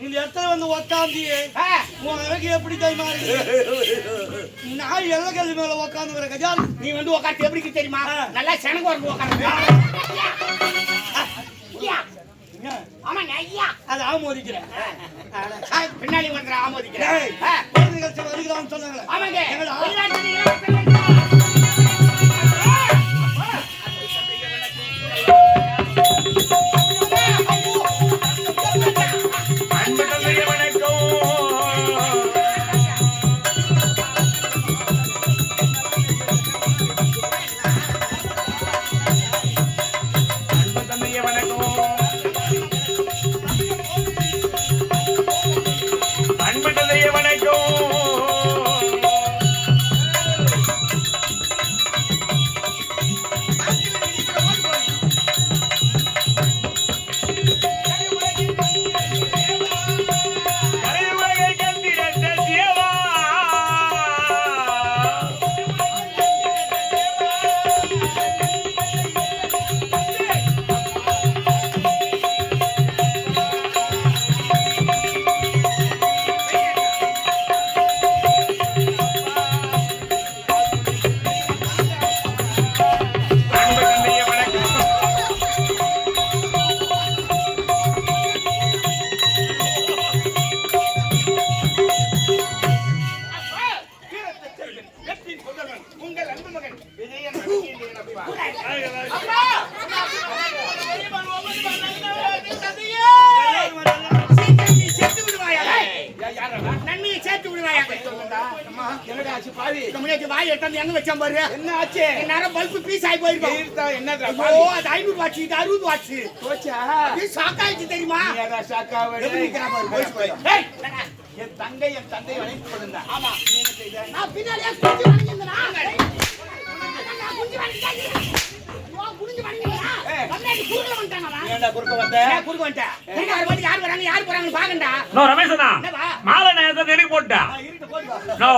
இந்த இடத்துல வந்து உக்காந்து ஆ, உன் அழகு எப்படி தெரியுமா இருக்கு? நான் எல்லக்கல் மேல உக்காந்துக்கிற கஜால் நீ வந்து உட்காந்து எப்படி தெரியுமா. நல்லா உட்காந்து ஆமாங்க ஐயா. அதை ஆமோதிக்கிறேன். பின்னாடி வந்து ஆமோதிக்கிறேன். வருகிறான்னு சொன்னாங்களே ஆமாங்க. ஐயோ, அது ஐநூறு வாட்ஸ், இது அறுபது வாட்ஸ். போச்சா இது shock ஆயிடுச்சு தெரியுமா? சாக்காவே எப்படி நிக்கிறான் பாரு? என் தங்கை என் தந்தை வளைத்து கொடுந்தா ஆமா. நான் பின்னாடியே குனிஞ்சு வணங்கியிருந்தேனா? நான் குனிஞ்சு மாலை நேரத்தை எனக்கு போட்டா.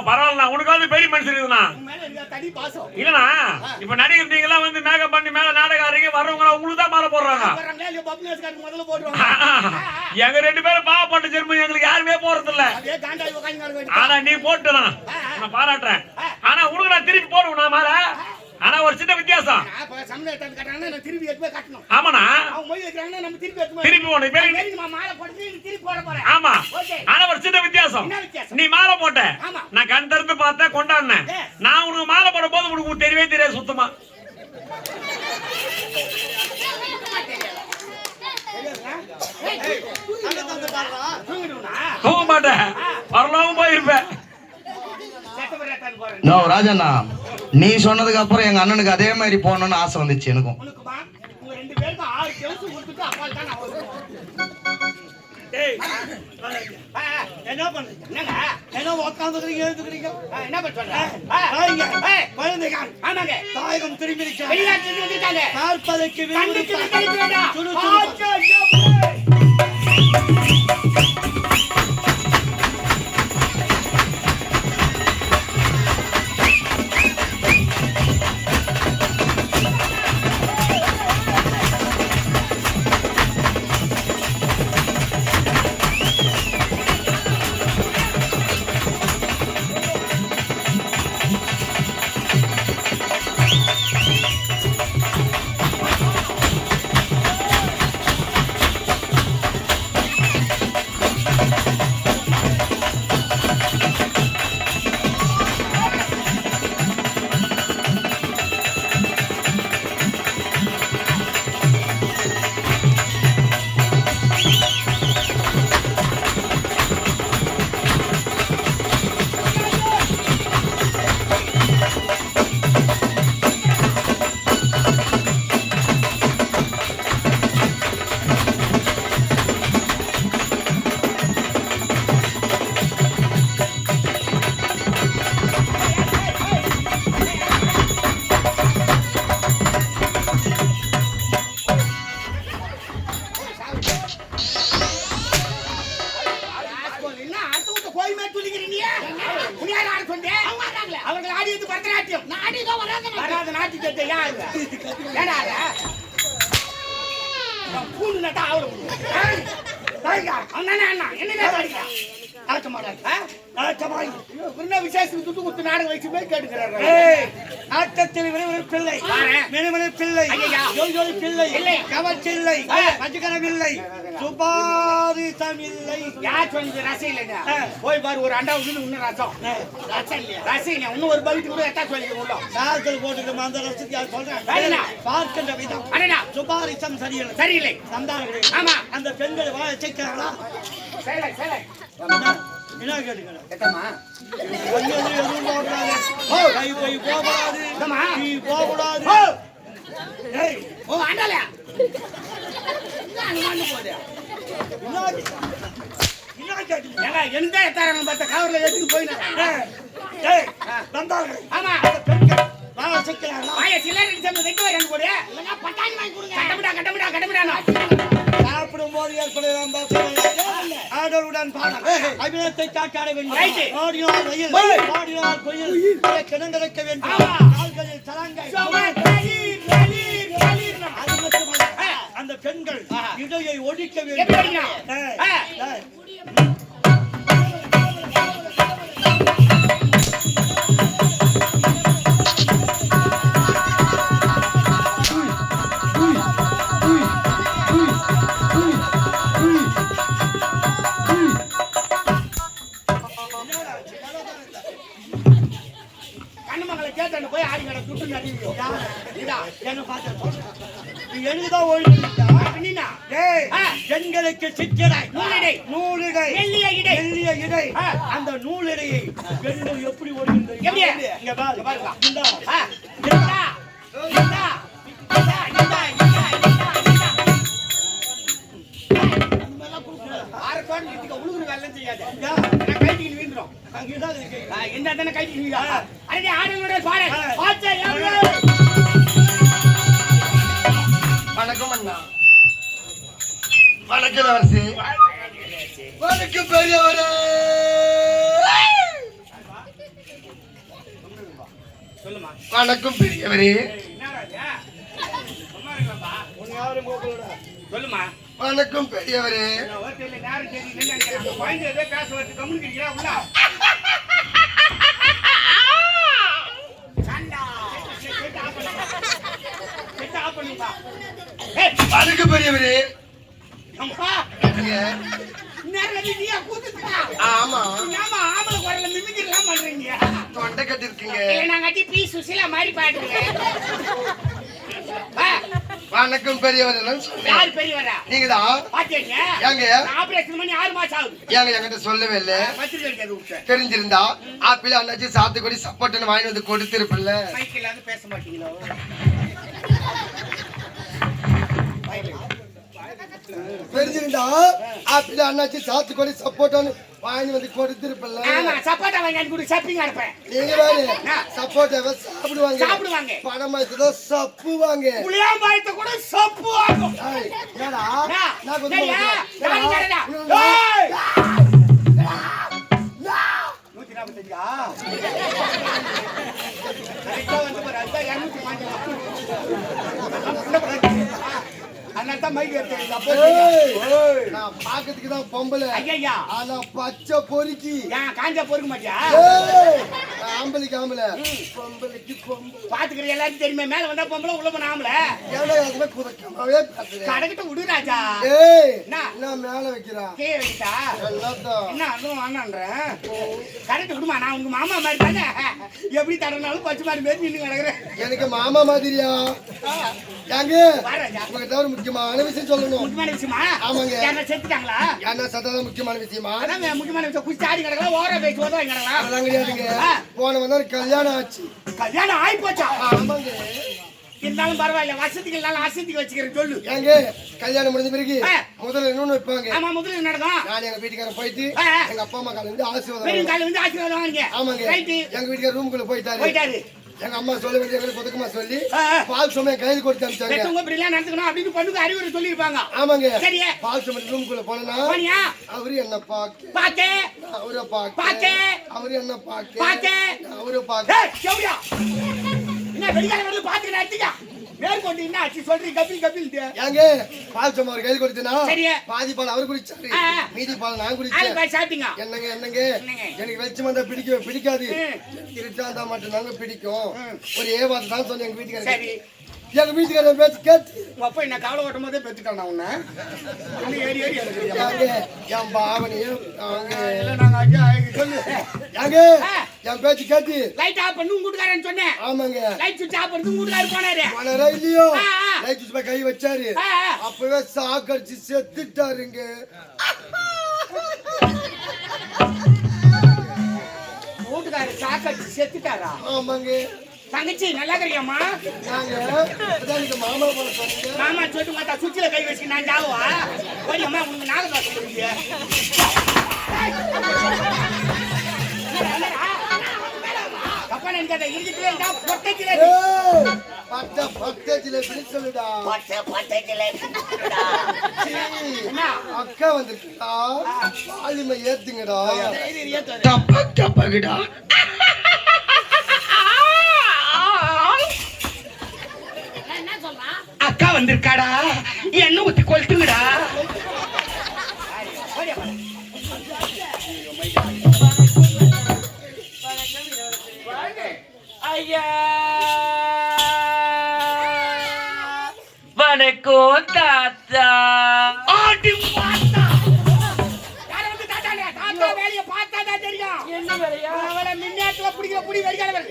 பரவாயில்ல உனக்காவது பெரிய மனுஷன் பாசம். இல்லண்ணா இப்ப நடிகர் நீங்க எல்லாம் வந்து மேக்கப் பண்ணி மேல நாடகம் ஆடுறீங்க வர்றவங்க உங்களுக்கு தான் மாலை போடுறாங்க. எங்க ரெண்டு பேரும் பாவப்பட்ட ஜெர்மனி எங்களுக்கு யாருமே போறது இல்ல. ஆனா நீ போட்டுதான் நான் பாராட்டுறேன். ஆனா உனக்கு நான் திருப்பி போடுவேன் நான் மாலை ஆனா ஒரு சின்ன வித்தியாசம். கட்டுறாங்கன்னா திருப்பி எடுத்து கட்டணும். ஆமாண்ணா. அவங்க மொய் வைக்கிறாங்கன்னா நம்ம திருப்பி எடுத்து திருப்பி வேணுமா மாலை போட்டு நீ திருப்பி போட போறேன். ஆமா. ஆனா ஒரு சின்ன வித்தியாசம்? நீ மாலை போட்ட. நான் கண் திறந்து பார்த்தேன் கொண்டாடினேன். நான் உனக்கு மாலை போட போது உனக்கு தெரியவே தெரியாது சுத்தமா? தூங்க மாட்டேன். வரலாவும் போயிருப்பேன். ராஜண்ணா. நீ சொன்னதுக்கு அப்புறம் எங்க அண்ணனுக்கு அதே மாதிரி போகணும்னு ஆசை வந்துச்சு எனக்கும். வருவேன். டேய் யார் ஆட சொன்னே? அவர்கள் ஆடியது பரதநாட்டியம். வராத நாட்டியத்தை யார் இது? ஏன்டா அது? நான் பூண்டு நட்டா அவன் தானே அண்ணா என்ன அடிக்கிறான் நாட்டமாய் ஆட்டத்தில் விரைவில் பிள்ளை. பாரு. மினுமினு பிள்ளை. ஜொலி பிள்ளை. இல்லை. கவச்சில்லை. பஞ்சகரம் இல்லை சுபாரிசம் இல்லை யார் சொன்னது? ரசம் இல்லைங்க. போய் பாரு ஒரு அண்டா இன்னும் ரசம். ரசம் இல்லையா? ரசம் இல்லையா? இன்னும் ஒரு பைட்டு கூட எத்தா சொல்லி உள்ள சார்ஜல் போட்டுக்கிற அந்த யார் சொல்றேன். பார்க்கின்ற விதம். அண்ணா. சுபாரிசம் சரியில்லை. சரியில்லை. சந்தானங்களே ஆமா. அந்த பெண்கள் வாழ என்ன கேட்டுக்கிறேன் எத்தம்மா கொஞ்சம் எதுவும் போகக்கூடாது கை போய் போகக்கூடாது? நீ போகக்கூடாது. ஏய் ஓ ஏங்க எந்த எத்தாரம் பார்த்த கவர்ல எடுத்துட்டு போயினா? ஆமா. வாழ வச்சிருக்காங்களா ஆய சில்லறை வெட்டு வரேன் கூட இல்லைன்னா பட்டாணி வாங்கி கொடுங்க. கட்டமிடா கட்டமிடா. கட்டமிடா சாப்பிடும் போது ஏற்படுகிற ஆடலுடன் பாடல் அபிநயத்தை காட்டாட. வேண்டும். ஓடினால் Hey. ஓடினால் குயில். கிணங்கிருக்க வேண்டும். கால்களில் ஆ. அந்த பெண்கள். இடையை ஒழிக்க வேண்டும். ஆ. அந்த நூலிடையை பெண்கள் எப்படி ஓடுகின்றது? இங்க பாரு இங்க பாருங்க. இந்தா. இருக்கு. என்ன தானே வீங்க அரே பாரு. வணக்கம் அண்ணா. வணக்கம் அரசு. வணக்கம் பெரியவரே! சொல்லுமா. வணக்கம் பெரியவரே. சொல்லுமா. வணக்கம் பெரியவரே! வணக்கம் பெரியவரே! ஆமா ஏம்மா ஆம்பளை குரல்ல மிமிக்ரிலாம் பண்றீங்க? தொண்டை கட்டிருக்கீங்க இல்ல, நான் கட்டி பி. சுசீலா மாதிரி பாடுறேன். ஆ, வணக்கம் பெரியவரே யாரு பெரியவரா? நீங்க தான் பாத்தீங்க? ஏங்க நான் ஆபரேஷன் பண்ணி ஆறு மாசம் ஆகுது. ஏங்க என்கிட்ட சொல்லவே இல்லை. தெரிஞ்சிருந்தா ஆப்பிள் அண்ணாச்சி சாத்துக்குடி சப்போட்டன்னு வாங்கி வந்து கொடுத்திருப்பில்ல பேச மாட்டீங்களோ தெரிஞ்சிருந்தா ஆப்பிள் அண்ணாச்சி சாத்துக்குடி சப்போட்டான்னு வாங்கி வந்து கொடுத்திருப்பில்ல ஆமா சப்பாட்டா வாங்கி கொடு ஷாப்பிங் அனுப்பேன் நீங்க பாரு சப்போட்டாவை சாப்பிடுவாங்க சாப்பிடுவாங்க. பணமாயத்துதான் சப்புவாங்க புளியாம்பாயத்தை கூட சப்பு ஆகும் ஏடா? நான் கொஞ்சம்! நூத்தி நாற்பத்தஞ்சா? வந்து பாரு, அதுதான் இருநூத்தி பாஞ்சு. அதனால தான் மைக் நான் பாக்கிறதுக்கு தான் பொம்பளை. ஐயையா. ஆனா பச்சை பொறுக்கி. ஏன் காஞ்சா பொறுக்க மாட்டியா? ஆம்பளைக்கு ஆம்பளை பொம்பளைக்கு பொம்பளை. பாத்துக்கிற எல்லாரும் தெரியுமே மேல வந்தா பொம்பளை உள்ள போன ஆம்பளை? அதுமே குறைக்காமவே பேசுறேன் கடக்கிட்ட விடு ராஜா என்ன? மேல கீழே வைக்கிட்டா என்னத்தான் என்ன அதுவும் வேணான்றேன் கரெக்ட் விடுமா? நான் உங்க மாமா மாதிரி தானே? எப்படி தடனாலும் பச்சை மாதிரி மாரி நின்று கிடக்குறேன். எனக்கு மாமா மாதிரியா? ஏங்க முக்கியமான விஷயம் சொல்லணும். முக்கியமான விஷயமா? ஆமாங்க. யாரா செத்துட்டாங்களா? என்ன சத்தம் முக்கியமான விஷயமா? அதான் முக்கியமான விஷயம். குச்சி ஆடி கிடக்கலாம் ஓர பேசி ஓத கிடக்கலாம். அதெல்லாம் கிடையாதுங்க. ஆ. போன வந்தா கல்யாணம் ஆச்சு. கல்யாணம் ஆகி போச்சா ஆமாங்க. இருந்தாலும் பரவாயில்ல வசதிக்கு இல்லாலும் அசதிக்கு வச்சுக்கிறேன் சொல்லு. ஏங்க கல்யாணம் முடிஞ்ச பிறகு. முதல்ல இன்னொன்னு வைப்பாங்க. ஆமா முதல்ல நடக்கும்? நான் எங்க வீட்டுக்காரன் போயிட்டு. எங்க அப்பா அம்மா கால இருந்து பெரிய ஆசீர்வாதம் காலையில வந்து ஆசீர்வாதம் வாங்க ஆமாங்க. எங்க வீட்டுக்கார ரூமுக்குள்ள போயிட்டாரு. போயிட்டாரு. எங்க அம்மா சொல்ல வேண்டிய புதுக்கமா சொல்லி. பால் சுமையை கையில் கொடுத்து அனுப்பிச்சாங்க பெற்றவங்க இப்படி எல்லாம் நடந்துக்கணும் அப்படின்னு பொண்ணுக்கு அறிவுரை சொல்லியிருப்பாங்க ஆமாங்க சரியா? பால் சுமை ரூமுக்குள்ள போனா அவரு என்ன பாக்க பார்த்தேன் அவரை பாக்க பார்த்தேன். அவரு என்ன பாக்க பார்த்தேன். அவரை பாக்க. என்ன வெளிக்கார வந்து பாத்துக்கிட்டு அடிச்சுக்க மேற்கொண்டு என்ன ஆச்சு சொல்றீங்க கபில் கபில் ஏங்க பால் சம்மா ஒரு கையில் சரி. பாதி பால் அவர் குடிச்சாரு. மீதி பால் நான் குடிச்சேன். சாப்பிட்டீங்க. என்னங்க என்னங்க? எனக்கு வெளிச்சம் வந்தா பிடிக்க பிடிக்காது. இருந்தா மட்டும் தாங்க பிடிக்கும். ஒரு ஏ வார்த்தை தான் சொன்னேன் எங்க சரி. வீட்டுக்காரங்க எங்க வீட்டுக்காரன் பேச்சு கேட்டு உங்க அப்பா என்ன காவல ஓட்டும் போதே பெத்துட்டானா உன்னை. ஏறி ஏறி என் பாவனையும் இல்ல, நாங்க ஐயா, சொல்லு. ஏங்க ஆ. என் பேச்சு கேட்டு. லைட் ஆஃப் பண்ணி உங்க சொன்னேன். ஆமாங்க. லைட் சுவிட்ச் ஆஃப் பண்ணி உங்க வீட்டுக்காரர் போனாரு மலரா இல்லையோ. லைட் சும்மா கை வச்சாரு. அப்பவே சாக்கடிச்சு செத்துட்டாருங்க. வீட்டுக்காரர் சாக்கடிச்சு செத்துட்டாரா? ஆமாங்க. தங்கச்சி நல்லா எனக்கு மாமா போல சொன்னீங்க. மாமா சொல்லிட்டு மாத்தா சுவிட்சில கை வச்சு நான் ஜாவா? ஓடி அம்மா உனக்கு நாகதாசம் சொல்லுங்க தப்பா நினைக்காத இருந்துட்டு இருந்தா பொட்டைக்கில பட்ட சொல்லுடா. பொட்டை பொட்டைக்கில சீ, என்ன? அக்கா வந்துருக்கா வாலிமை ஏத்துங்கடா. டப்பா டப்பாக்குடா அக்கா வந்திருக்காடா? என்ன ஊத்தி கொளுத்துங்கடா? ஐயா! வணக்கம் தாத்தா. ஆடி பார்த்தா தான் தெரியும். என்ன வேலையா? அவளை மின்னாட்டுல பிடிக்கிற புடி வெடிக்காத வேலை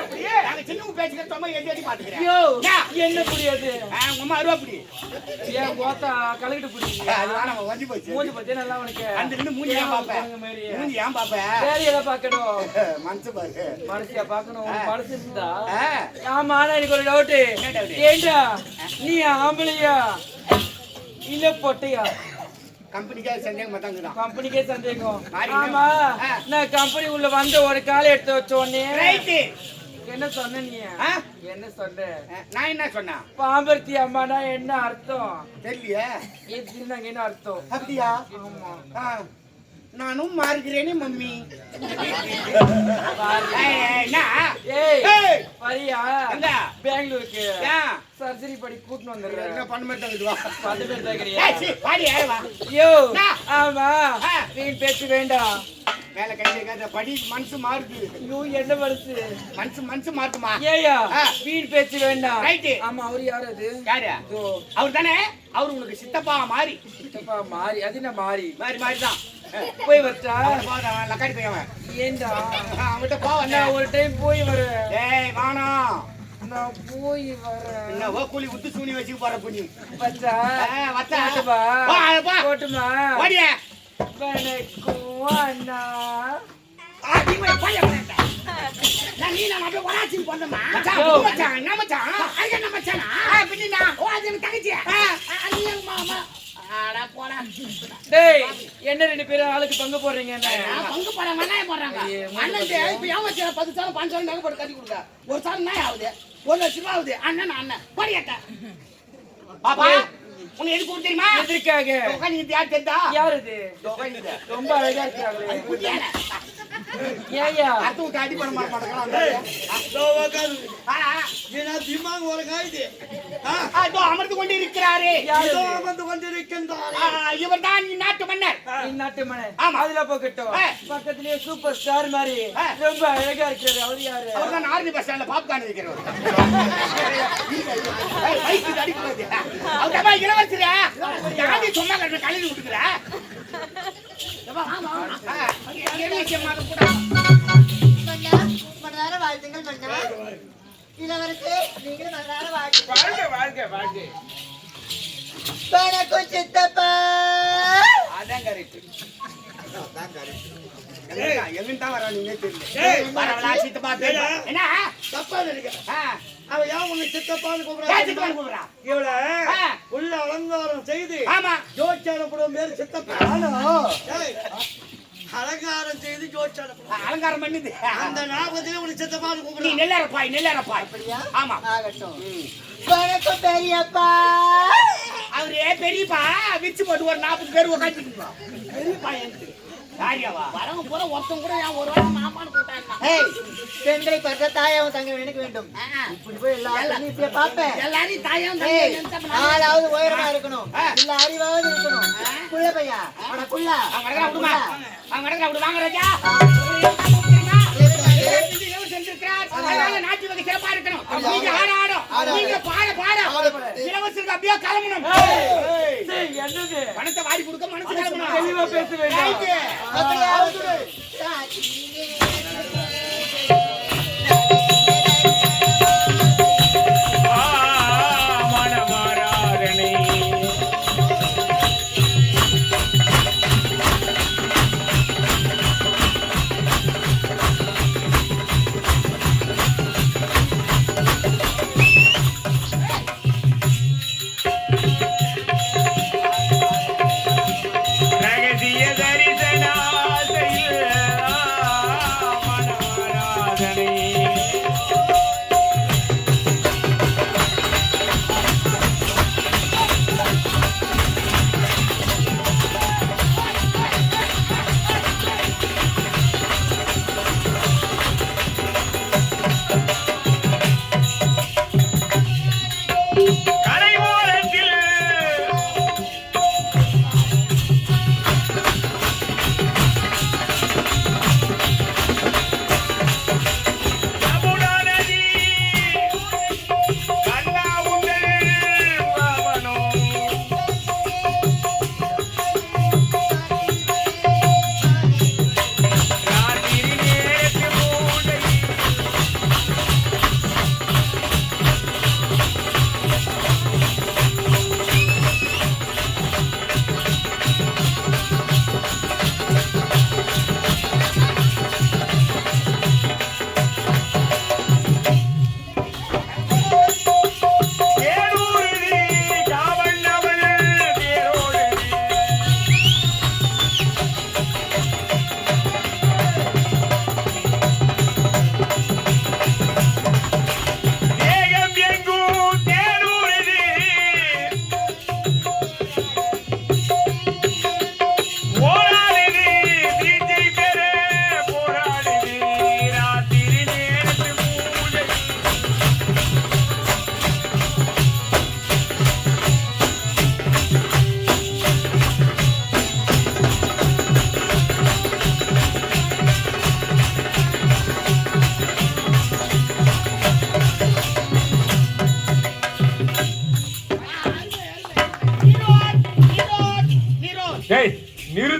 அப்படி நாங்க சின்ன பாத்துக்கிறேன். என்ன அருவா புடி ஏன் கோத்தா கலக்கிட்டு அது வேணாம் போச்சு. மூஞ்சி பத்தி நல்லா உனக்கு அந்த ரெண்டு மூஞ்சி ஏன். மூஞ்சி ஏன் பாப்ப? வேலையெல்லாம் பார்க்கணும். மனசு பாரு. மனசியா பார்க்கணும். ஆ. மனசு இருந்தா ஆ, ஆமா ஆனா எனக்கு ஒரு டவுட்? ஏண்டா? நீ ஆம்பளையா? இல்ல பொட்டையா? கம்பெனிக்காக சந்தேகமா தான். கம்பெனிக்கே சந்தேகம். ஆமா. நான் கம்பெனி உள்ள வந்து ஒரு காலை எடுத்து வச்ச உடனே ரைட்டு. என்ன சொன்ன நீ? என்ன சொன்ன? நான் என்ன சொன்னேன் பாம்பர்த்தி அம்மானா என்ன அர்த்தம்? தெரியலையே. இது நாங்க என்ன அர்த்தம்? அப்படியா? ஆமா. நானும் மாறுகிறேனே மம்மி? பெங்களூருக்கு? சர்ஜரி படி கூட்டிட்டு என்ன வந்துடுறேன் பண்ண வாடி, என்ன? ஆமா. வீண் பேச்சு வேண்டாம். மேல கை வைக்காத படி மனசு மாறுது. ஐயோ என்ன மனசு? மனசு மனசு மாறுமா ஏயா. வீண் பேச்சு வேண்டாம். ரைட்டு. ஆமா அவரு யாரு அது? யாரு? அவர் தானே அவர் உனக்கு சித்தப்பா மாறி. சித்தப்பா மாறி. அது என்ன மாறி? மாறி மாறி தான் போய் வரட்டா? அவன் லக்காடி பையன் ஏண்டா? அவன்கிட்ட நான் ஒரு டைம் போய் வரேன். ஏய் வானம் நான் போய் வரேன். என்னவோ கூலி உத்து சூனி வச்சு போற புண்ணி. வச்சா? வச்சா. வா, வா. போட்டுமா? ஓடிய வணக்கம் அண்ணா. ஆடி போய் போய் பண்ணேன் நான் நீ நான் அப்படியே வராச்சின்னு பண்ணமா மச்சான் மச்சான் என்ன மச்சான்? அது என்ன மச்சானா? ஆ பின்னா ஓ அது எனக்கு தங்கச்சி ஆ. ஆ, நீ எங்க மாமா டேய் என்ன ரெண்டு பேரும் ஆளுக்கு பங்கு போடுறீங்க பங்கு போறேன் வெங்காயம் போடுறாங்க. அண்ணன் இப்ப பத்து சாலம் பாஞ்சு சாலம் நகை போட்டு கட்டி கொடுக்க ஒரு சாலம் நாய் ஆகுது? ஒரு லட்சம் ரூபா ஆகுது. அண்ணன் அண்ணன். போடியாட்ட பாப்பா உனக்கு எது கொடுத்து தெரியுமா? எதற்காக உட்காந்து யார் தெரிந்தா யார் இது? ரொம்ப அழகா ஏயா அத்து விட்டு அடி பண்ண மாட்டாங்க இதோ உக்காந்து. ஏன்னா திமாக் ஒரு காயுது. ஆ, அதோ அமர்ந்து கொண்டு இருக்கிறாரே யார்? இதோ இது? அமர்ந்து கொண்டிருக்கின்றாரே. இவர் தான் நாட்டு மன்னர். இந்நாட்டு மனை ஆமா. அதுல போகட்டும். பக்கத்துலயே சூப்பர் ஸ்டார் மாதிரி. ரொம்ப அழகா இருக்கிறாரு அவர் யாரு? அவர் தான் ஆர்மி பஸ் ஸ்டாண்ட்ல பாப்கார்ன் விற்கிறவர் பைக்கு அடிக்கிறது அவர் சும்மா கழுவி விட்டுக்கிற? மனதார வாழ்த்துங்கள் மன்னா. இளவரசே, நீங்களும் மனதார வாழ்த்துங்கள். வணக்கம் சித்தப்பா அதான் கரெக்ட் எங்க தான் வரானீங்க தெரியல ஏய், வரவளா சித்தப்பா என்ன தப்பா நினைக்க. அவ ஏன் உன்னை சித்தப்பான்னு கூப்பிடுறா? இவளை. உள்ள அலங்காரம் செய்து ஆமா. ஜோச்சானப்படும் பேரு சித்தப்பா. அலங்காரம் செய்து ஜோச்சானப்படும் அலங்காரம் பண்ணுது. அந்த ஞாபகத்திலே உன்னை சித்தப்பான்னு நீ கூப்பிடுறா. நெல்லரப்பாய் நெல்லரப்பாய் ஆமா. ஆகட்டும் வணக்கம் பெரியப்பா. அவரே பெரியப்பா. விரிச்சு போட்டு ஒரு நாற்பது பேர் உட்காந்துருக்கோம் பெரியப்பா எனக்கு. வரவங்க பூரா ஒருத்தன் கூட ஒரு வாரம் மாமான்னு கூட்டாங்க ஏய், பெண்களை பார்க்க தாயாவும் தங்க நினைக்க வேண்டும். இப்படி போய் எல்லாரும் இப்படியே பார்ப்பேன். எல்லாரையும் தாயம் ஏய், தந்தையும் ஆளாவது உயரமா இருக்கணும். இல்ல அறிவாவது இருக்கணும். குள்ள பையா? அட குள்ள அவங்க இடத்துல விடுமா? அவங்க இடத்துல விடு வாங்க ராஜா நாட்டு வகை சிறப்பா இருக்கணும். நீங்க ஆட ஆடும் நீங்க பாட பாட. இளவரசருக்கு அப்படியே கிளம்பணும். பணத்தை வாரி கொடுக்க மனசு கிளம்பணும். தெளிவா பேச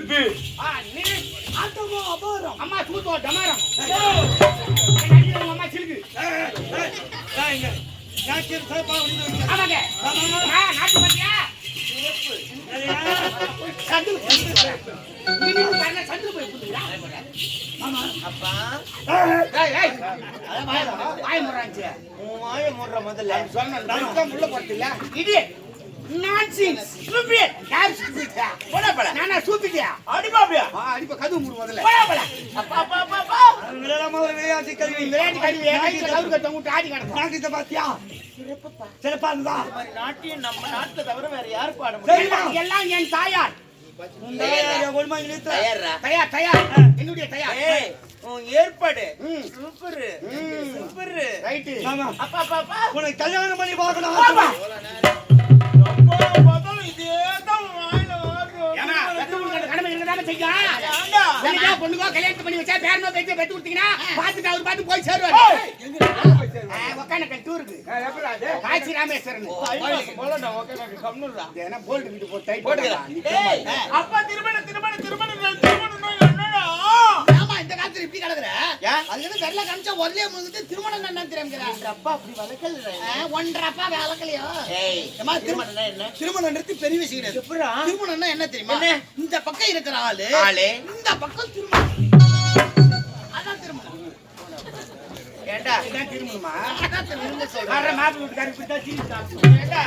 நிறுத்து அம்மா சூத்தோ டமாரம். அம்மா சிலுக்கு. ஆமாங்க. ஆ, நாட்டு பாத்தியா? முதல்ல. தான் உள்ள போறதில்ல. Idiot. Nonsense. Stupid. யார் stupid? போடா, போடா. நானா stupid? அடிப்பாப்பியா ஆ, அடிப்ப, கதவு மூடு முதல்ல. அப்பா அப்பா அப்பா அப்பா. விளையாட்டு கல்வி விளையாட்டு கருவி, என் கையில கவுரு கட்டை விட்டு ஆடி கிடக்கும். நாட்டியத்தை பாத்தியா சிறப்பா இருந்தா. இந்த மாதிரி நாட்டியம் நம்ம நாட்டுல தவிர வேற யார் பாட முடியும். எல்லாம் என் தாயார். என்னுடைய தயார். ஏய் உன் ஏற்பாடு. சூப்பரு. சூப்பரு. ரைட்டு. ஆமா. அப்பா அப்பா அப்பா. உனக்கு கல்யாணம் பண்ணி பார்க்கணும். இருக்கதானே செய்யும். பொண்ணுக்கோ, கல்யாணத்தை பண்ணி வச்சா பேரனோ பேத்தி பெத்து கொடுத்தீங்கன்னா பார்த்துட்டு அவர் பார்த்து போய் சேருவாரு. ஆ, ஒக்கானக்கல் டூருக்கு. காசி ராமேஸ்வரன் போல்ட் வீட்டு போட்டு டைட் போட்டுக்கலாம். காமிச்சா ஒரே முழுந்துட்டு திருமணம் என்ன தெரியுங்கிற அப்பா அப்படி வளர்க்கல ஒன்றரை அப்பா வேலைக்கலையோ ஏய் ஏம்மா, திரு- திருமணம்னா என்ன? திருமணம்ன்றது பெரிய விஷயம் திருமணம்னா என்ன தெரியுமா? என்ன? இந்த பக்கம் இருக்கிற ஆளு. இந்த பக்கம் திருமணம். ஏண்டா இதான் திருமணமா மாப்பிள்ளை வீட்டுக்காரர் இப்படி தான். ஏண்டா?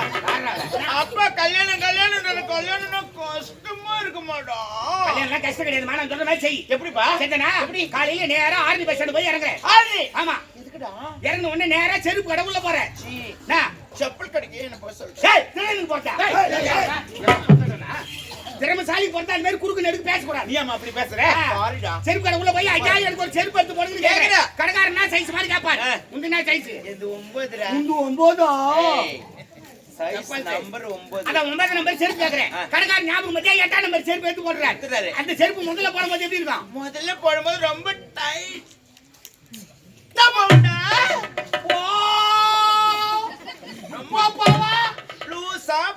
அப்பா கல்யாணம் கல்யாணம் எனக்கு கல்யாணம்னா கஷ்டமா இருக்க கஷ்டம் கிடையாதும்மா, நான் சொல்ற மாதிரி செய். எப்படிப்பா சரிதானா? காலையில நேரா ஆர்மி பஸ் ஸ்டாண்ட் போய் இறங்குறேன். ஆதி ஆமா எதுக்குடா இறங்க உடனே நேரா செருப்பு கடை உள்ள போறேன் என்ன? செப்பல் கடைக்கு என்ன போக. திறமைசாலி பொறுத்தா அந்த மாதிரி குறுக்கு நெடுக்கு பேசக்கூடாது. நீ அம்மா அப்படி பேசுற? சாரிடா செருப்பு கடை உள்ள போய் ஐயா எனக்கு ஒரு செருப்பு எடுத்து போடுங்க கேக்குறா. கடைக்காரன் சைஸ் மாதிரி கேட்பாரு. உங்க சைஸ் இது இந்த ஒன்பதா? சைஸ் செப்பல் நம்பர் ஒன்பது. அதான் ஒன்பது நம்பர் செருப்பு ஞாபகம் பத்தியா? எட்டாம் நம்பர் செருப்பு எடுத்து போடுறாரு. அந்த செருப்பு முதல்ல போடும்போது எப்படி இருக்கும்? முதல்ல போடும்போது ரொம்ப டைட்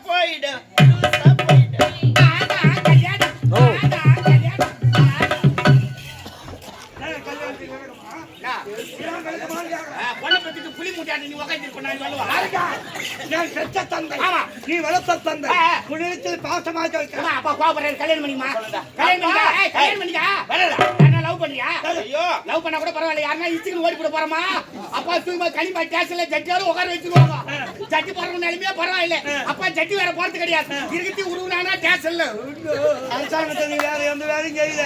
போயிடும் பொண்ணை பத்திட்டு புளி மூட்டாண்டு நீ உக்காந்து பண்ணாங்க சொல்லுவா. நான் பெற்ற தந்தை. ஆமா. நீ வளர்த்த தந்தை. ஆ. உன்னிடத்தில் பாசமாக வைக்கிறேன் அம்மா, அப்பா கோபப்படுறாரு கல்யாணம் பண்ணிமா? கல்யாணம் பண்ணிக்கா? கல்யாணம் பண்ணிக்கா? வரல. யாருன்னா லவ் பண்றியா ஐயோ. லவ் பண்ணா கூட பரவாயில்ல. யாருன்னா இச்சுக்கு ஓடி போட போறோமா? அப்பா தூக்கி களிமா டேஷன்ல ஜட்டியாரும் உட்கார வச்சுருவாங்க. ஜட்டி போடுற நிலைமையே பரவாயில்ல. அப்பா ஜட்டி வேற போறது கிடையாது. இருக்கத்தி உருவனானா டேஷன்ல அரசாங்கத்தில் நீ வேற எந்த வேலையும் செய்யல.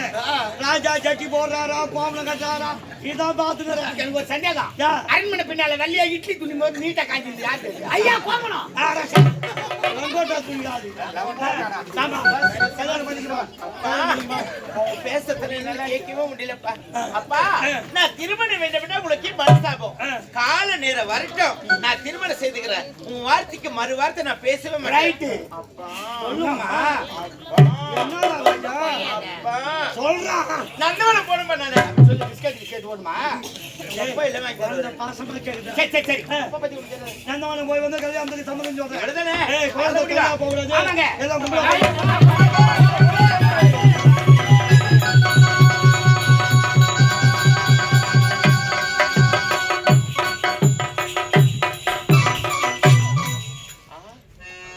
ராஜா சட்டி போடுறாரா பாம்பளம் கட்டுறாரா? இதான் பாத்துக்கிறேன் எனக்கு ஒரு சந்தேகம். அரண்மனை பின்னால வெள்ளையா இட்லி துணி போது நீட்டா யாரு தெரியுது? ஐயா கோமனம் ரங்கோட்டா கல்யாணம் பண்ணிக்கிறோம் என்னால கேட்கவே முடியலப்பா. அப்பா நான் திருமணம் வேண்டும் விட உங்களுக்கு மனசாகும் கால நேரம் வரட்டும். நான் திருமணம் செய்துக்கிறேன். உன் வார்த்தைக்கு மறு வார்த்தை நான் பேசவே மாட்டேன். நந்தவனம் போடும்பா நானு? சொல்லு பிஸ்கட் பிஸ்கட் போடுமா போய் வந்து கல்யாணத்துக்கு சம்மதம் சொல்றேன்.